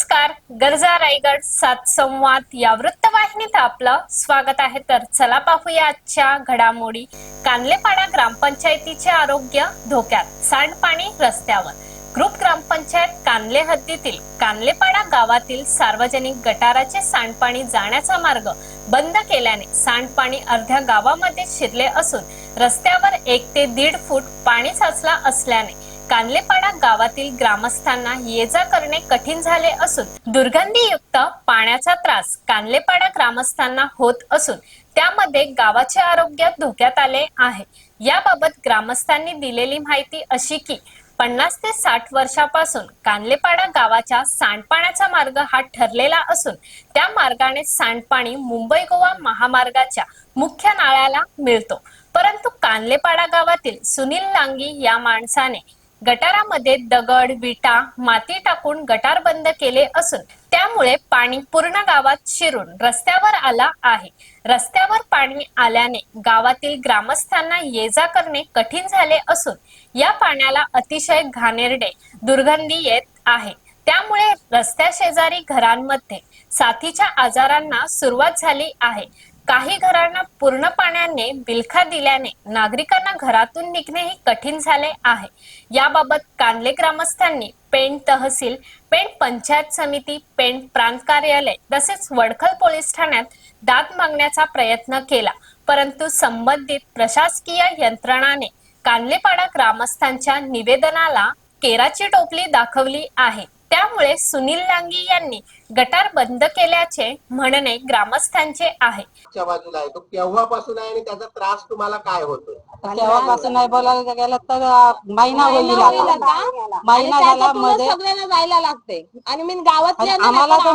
नमस्कार. गरजा रायगड सात संवाद या वृत्तवाहिनीत आपलं स्वागत आहे. तर चला पाहूया आजच्या घडामोडी. कानलेपाडा ग्रामपंचायतीचे आरोग्य धोक्यात. सांडपाणी रस्त्यावर. ग्रुप ग्रामपंचायत कानले हद्दीतील कानलेपाडा गावातील सार्वजनिक गटाराचे सांडपाणी जाण्याचा मार्ग बंद केल्याने सांडपाणी अर्ध्या गावामध्ये शिरले असून रस्त्यावर एक ते दीड फूट पाणी साचला असल्याने कानलेपाडा गावातील ग्रामस्थांना ये जा करणे कठीण झाले असून दुर्गंधीयुक्त पाण्याचा त्रास कानलेपाडा ग्रामस्थांना होत असून त्यामध्ये गावाचे आरोग्य धोक्यात आले आहे. याबाबत ग्रामस्थांनी दिलेली माहिती अशी की पन्नास ते साठ वर्षापासून कानलेपाडा गावाच्या सांडपाण्याचा मार्ग हा ठरलेला असून त्या मार्गाने सांडपाणी मुंबई गोवा महामार्गाच्या मुख्य नाळ्याला मिळतो. परंतु कानलेपाडा गावातील सुनील लांगी या माणसाने गटारामध्ये दगड विटा माती टाकून गटार बंद केले असून त्यामुळे पाणी पूर्ण गावात शिरून रस्त्यावर आला आहे. रस्त्यावर पाणी आल्याने गावातील ग्रामस्थांना ये जा करणे कठीण झाले असून या पाण्याला अतिशय घाणेरडे दुर्गंधी येत आहे. त्यामुळे रस्त्या शेजारी घरांमध्ये साथीच्या आजारांना सुरुवात झाली आहे. काही घरांना पूर्ण पाण्याने बिलखा दिल्याने नागरिकांना घरातून निघणेही कठीण झाले आहे. याबाबत कानले ग्रामस्थांनी पेण तहसील पेण पंचायत समिती पेण प्रांत कार्यालय तसेच वडखल पोलीस ठाण्यात दाद मागण्याचा प्रयत्न केला. परंतु संबंधित प्रशासकीय यंत्रणाने कानलेपाडा ग्रामस्थांच्या निवेदनाला केराची टोपली दाखवली आहे. त्यामुळे सुनील लांगी यांनी गटार बंद केल्याचे म्हणणे ग्रामस्थांचे आहे. च्या बाजूला आहे. तो केव्हापासून आहे आणि त्याचा त्रास तुम्हाला काय होतोय? तेव्हापासून नाही बोलायला गेलं तर अं, महिना होईल आता. महिना झाला मध्ये सगळ्यांना जायला लागते आणि मी गावातल्या आणि आम्हाला तर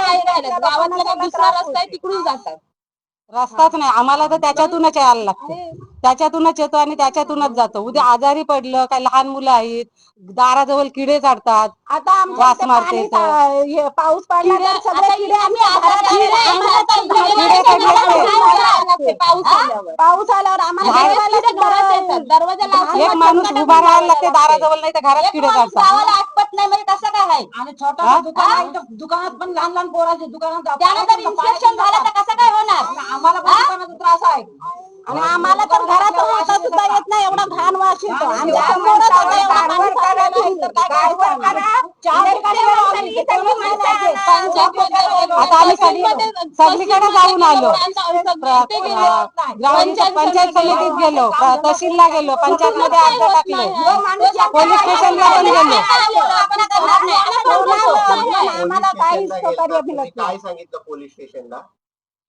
राहिलं. गावातला दुसरा रस्ता आहे तिकडून जातात. रस्ताच नाही. आम्हाला तर त्याच्यातूनच यायला लागतं. त्याच्यातूनच येतो आणि त्याच्यातूनच जातो. उद्या आजारी पडलं काही लहान मुलं आहेत दाराजवळ किडे चढतात आता आमच्या वास इथे मारते पाणी इथं. ता- हे पाऊस पडला तर सगळे किडे. पाऊस आल्यावर. पाऊस आल्यावर. आम्हाला झाड- दरवाजाला घरात येतात. दरवाजा लावून एक माणूस उभा राहायला लागते. दाराजवळ नाही तर घरात किडे चढतात नाही आहे आणि हा? छोटा दुकान आहे तर दुकानात पण लहान लहान पोराचे दुकानात त्यानंतर इन्स्पेक्शन झालं तर कसं काय होणार? आम्हाला पण दुकानाचा त्रास आहे. आणि आम्हाला तर घरात राहता सुद्धा येत नाही एवढा घाण वास येतो. आमच्या समोरच आता एवढा पाणी साचलेलं आहे, तर काय करायचं? चार ठिकाणी आम्ही इथे पंचायत आता आम्मी सगळी- सगळीकडे जाऊन आलो. पंचायत समितीत गेलो. तहसीलला गेलो. पंचायत मध्ये अर्ज टाकले. पोलीस स्टेशनला पण गेलो आम्हाला काय सांगितलं पोलीस स्टेशनला?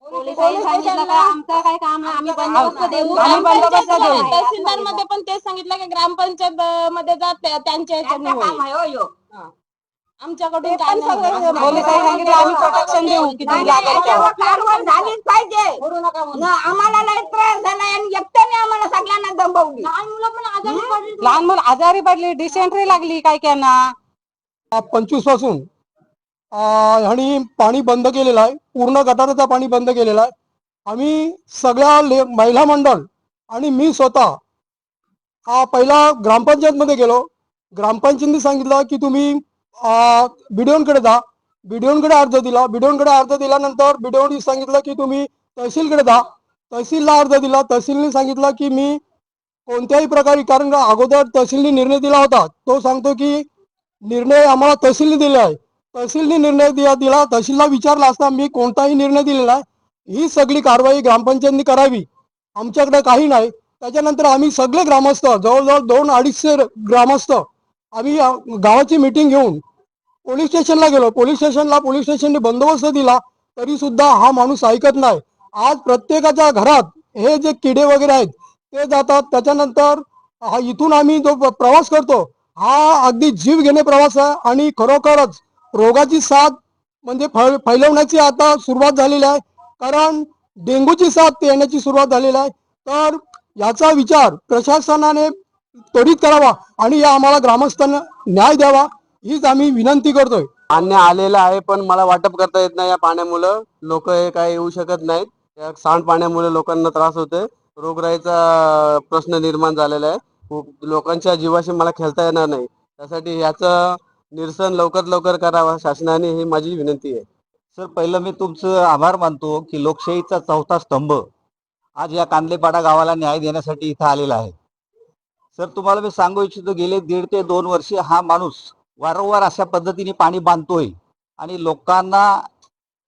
पोलिसांनी सांगितलं का आमचं काय काम नाही आम्ही बंदोबस्त देऊ. आम्ही आम्ही बंदोबस्त देऊ. तहसीलदारमध्ये पण तेच सांगितलं की ग्रामपंचायत मध्ये जा त्या- त्यांच्या होईल. हा. आमच्याकडून काय नाही. पोलिसांनी सांगितलं आम्ही प्रोटेक्शन देऊ किती. कारवाई झालीच पाहिजे. ना, आम्हाला लय त्रास झालाय आणि एकट्याने आम्हाला सगळ्यांना दंबवली लहान मुलं पण आजारी पडली. लहान मुलं आजारी पडली डिसेंट्री लागली काय त्यांना पंचवीसपासून. ह्यांनी पाणी बंद केलेलं आहे. पूर्ण गटाराचं पाणी बंद केलेलं आहे. आम्ही सगळ्या ले महिला मंडळ आणि मी स्वतः हा पहिला ग्रामपंचायतमध्ये गेलो. ग्रामपंचायतीने सांगितलं की तुम्ही बिडिओनकडे जा. बिडिओनकडे अर्ज दिला. बिडिओनकडे अर्ज दिल्यानंतर बिडिओने सांगितलं की तुम्ही तहसीलकडे जा. तहसीलला अर्ज दिला. तहसीलने सांगितलं की मी कोणत्याही प्रकारे कारण अगोदर तहसीलने निर्णय दिला होता. तो सांगतो की निर्णय आम्हाला तहसीलने दिला आहे. तहसीलने निर्णय दिला दिला. तहसीलला विचारला असता मी कोणताही निर्णय दिलेला ही सगळी कारवाई ग्रामपंचायतनी करावी. आमच्याकडे काही नाही. त्याच्यानंतर आम्ही सगळे ग्रामस्थ जवळजवळ दोन अडीचशे ग्रामस्थ आम्ही गावाची मिटिंग घेऊन पोलीस स्टेशनला गेलो. पोलीस स्टेशनला पोलीस स्टेशनने बंदोबस्त दिला. तरी सुद्धा हा माणूस ऐकत नाही. आज प्रत्येकाच्या घरात हे जे किडे वगैरे आहेत ते जातात. त्याच्यानंतर हा इथून आम्ही जो प्रवास करतो हा अगदी जीव घेणे प्रवास आहे आणि खरोखरच रोगाची साथ म्हणजे फै- फैलवण्याची आता सुरुवात झालेली आहे. कारण डेंग्यूची साथ येण्याची सुरुवात झालेली आहे. तर याचा विचार प्रशासनाने त्वरित करावा आणि या आम्हाला ग्रामस्थांना न्याय द्यावा हीच आम्ही विनंती करतोय. अन्य आलेलं आहे पण मला वाटप करता येत नाही या पाण्यामुळं. लोक हे काय येऊ शकत नाहीत. या सांडपाण्यामुळे लोकांना त्रास होतोय. रोगराईचा प्रश्न निर्माण झालेला आहे. लोकांच्या जीवाशी मला खेळता येणार नाही. त्यासाठी याचं निरसन लवकर लवकर करावा. शासनाने ही माझी विनंती आहे. सर पहिलं मी तुमचं आभार मानतो की लोकशाहीचा चौथा स्तंभ आज या कांदलेपाडा गावाला न्याय देण्यासाठी इथं आलेला आहे. सर तुम्हाला मी सांगू इच्छितो गेले दीड ते दोन वर्षे हा माणूस वारंवार अशा पद्धतीने पाणी बांधतोय आणि लोकांना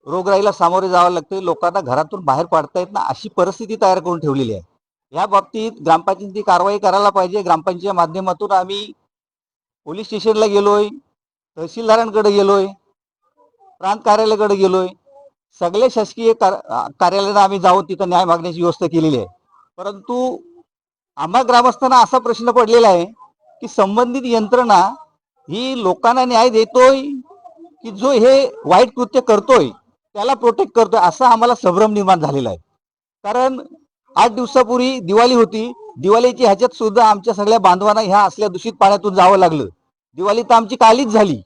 रोगराईला सामोरे जावं लागते लोकांना घरातून बाहेर पडता येत ना अशी परिस्थिती तयार करून ठेवलेली आहे. या बाबतीत ग्रामपंचायती कारवाई करायला पाहिजे. ग्रामपंचायतीच्या माध्यमातून आम्ही पोलीस स्टेशनला गेलोय. तहसीलदारांकडे गेलोय प्रांत कार्यालयाकडे गेलोय. सगळे शासकीय कार- कार्यालयाला आम्ही जाऊन तिथं न्याय मागण्याची व्यवस्था केलेली आहे. परंतु आम्हा ग्रामस्थांना असा प्रश्न पडलेला आहे की संबंधित यंत्रणा ही लोकांना न्याय देतोय की जो हे वाईट कृत्य करतोय त्याला प्रोटेक्ट करतोय असा आम्हाला संभ्रम निर्माण झालेला आहे. कारण आठ दिवसापूर्वी दिवाळी होती. दिवाळीची ह्याच्यात सुद्धा आमच्या सगळ्या बांधवांना ह्या असल्या दूषित पाण्यातून जावं लागलं. दिवाळी तर आमची कालीच झाली.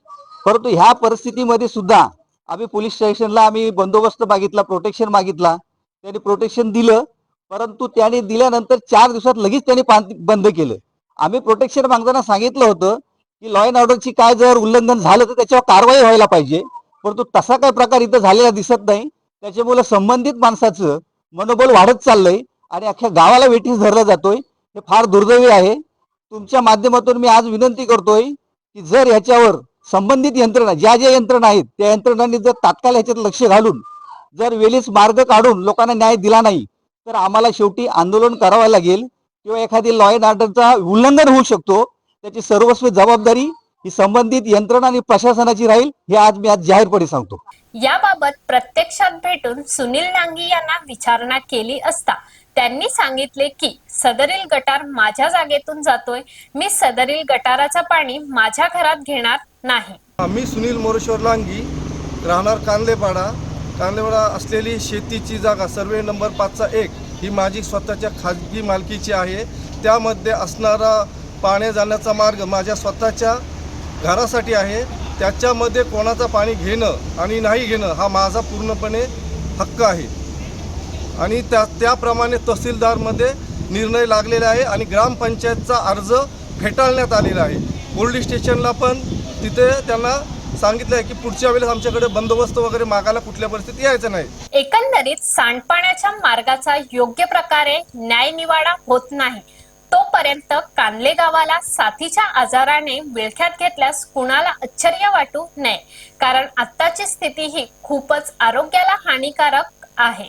परंतु ह्या परिस्थितीमध्ये सुद्धा आम्ही पोलीस स्टेशनला आम्ही बंदोबस्त मागितला प्रोटेक्शन मागितला. त्यांनी प्रोटेक्शन दिलं परंतु त्याने दिल्यानंतर चार दिवसात लगेच त्यांनी बंद केलं. आम्ही प्रोटेक्शन मागताना सांगितलं होतं की लॉ अँड ऑर्डरची काय जर उल्लंघन झालं तर त्याच्यावर कारवाई व्हायला पाहिजे. परंतु तसा काय प्रकार इथं झालेला दिसत नाही. त्याच्यामुळे संबंधित माणसाचं मनोबल वाढत चाललंय आणि अख्ख्या गावाला वेठीस धरला जातोय. हे फार दुर्दैवी आहे. तुमच्या माध्यमातून मी आज विनंती करतोय की जर याच्यावर संबंधित यंत्रणा ज्या ज्या यंत्रणा आहेत त्या यंत्रणांनी जर तात्काळ याच्यात लक्ष घालून जर वेळीच मार्ग काढून लोकांना न्याय दिला नाही तर आम्हाला शेवटी आंदोलन करावं लागेल किंवा एखादी लॉ अँड ऑर्डरचा उल्लंघन होऊ शकतो. त्याची सर्वस्व जबाबदारी ही संबंधित यंत्रणा आणि प्रशासनाची राहील हे आज मी आज जाहीरपणे सांगतो. याबाबत प्रत्यक्षात भेटून सुनील नांगी यांना विचारणा केली असता. त्यांनी सांगितले की सदरील गटार माझ्या जागेतून जातोय. मी सदरील गटाराचं पाणी माझ्या घरात घेणार नाही. मी सुनील मोरेश्वर लांगी राहणार कांदेपाडा कांदलेपाडा असलेली शेतीची जागा सर्वे नंबर पाचचा एक ही माझी स्वतःच्या खाजगी मालकीची आहे. त्यामध्ये असणारा पाण्या जाण्याचा मार्ग माझ्या स्वतःच्या घरासाठी आहे. त्याच्यामध्ये कोणाचं पाणी घेणं आणि नाही घेणं हा माझा पूर्णपणे हक्क आहे. आणि त्या त्याप्रमाणे तहसीलदारमध्ये निर्णय लागलेला आहे आणि ग्रामपंचायतचा अर्ज फेटाळण्यात आलेला आहे. पोलीस स्टेशनला पण तिथे त्यांना सांगितलं आहे की पुढच्या वेळेस आमच्याकडे बंदोबस्त वगैरे मागायला कुठल्या परिस्थिती यायचं नाही. एकंदरीत सांडपाण्याच्या मार्गाचा योग्य प्रकारे न्याय निवाडा होत नाही. तोपर्यंत कानले गावाला साथीच्या आजाराने विळख्यात घेतल्यास कुणाला आश्चर्य वाटू नये. कारण आत्ताची स्थिती ही खूपच आरोग्याला हानिकारक आहे.